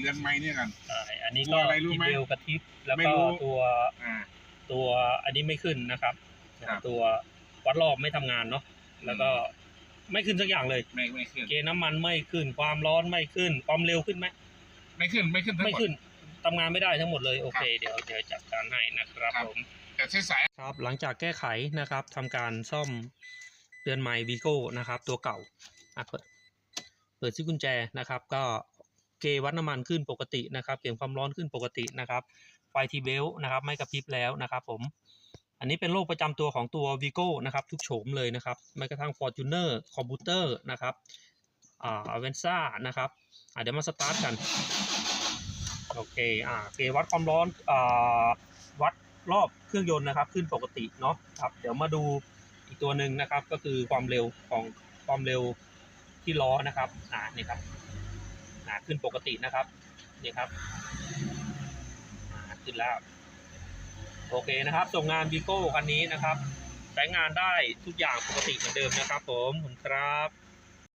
เรือนไม้เนี่ยกันใช่อันนี้ตัก็วอะไรรู้ทีไหมเบลกระทิบแล้วไม่ก็รู้ ตัวอ่า ตัวอันนี้ไม่ขึ้นนะครับ ครับตัววัดรอบไม่ทำงานเนาะแล้วก็ไม่ขึ้นสักอย่างเลย ไม่ไม่ขึ้น เกณฑ์น้ำมันไม่ขึ้น ความร้อนไม่ขึ้น ความเร็วขึ้นไหมไม่ขึ้นไม่ขึ้นทั้งไม่หมด ขึ้นทำงานไม่ได้ทั้งหมดเลยโอเค เดี๋ยวเดี๋ยวจัดการให้นะครับครับ ผม แต่ใช้สาย ครับหลังจากแก้ไขนะครับทำการซ่อมเรือนไม้วีโก้นะครับ ตัวเก่าอะเปิดเปิดซิกุญแจนะครับ ก็ เกวัดน้ำมันขึ้นปกตินะครับเก็บความร้อนขึ้นปกตินะครับไฟทีเบลนะครับไม่กระพริบแล้วนะครับผมอันนี้เป็นโรคประจำตัวของตัว Vigo นะครับทุกโฉมเลยนะครับแม้กระทั่ง Fortuner คอมพิวเตอร์นะครับอ่าเวนซ่านะครับเดี๋ยวมาสตาร์ทกันโอเคอ่าโอเควัดความร้อนอ่าวัดรอบเครื่องยนต์นะครับ ขึ้นปกติเนาะครับเดี๋ยวมาดูอีกตัวหนึ่งนะครับ ก็คือความเร็วของความเร็วที่ล้อนะครับอ่านี่ครับาขึ้นปกตินะครับนี่ครับอ่าขึ้นแล้วโอเคนะครับ ส่งงานวีโก้คันนี้นะครับ ใช้งานได้ทุกอย่างปกติเหมือนเดิมนะครับ ผมขอบคุณครับ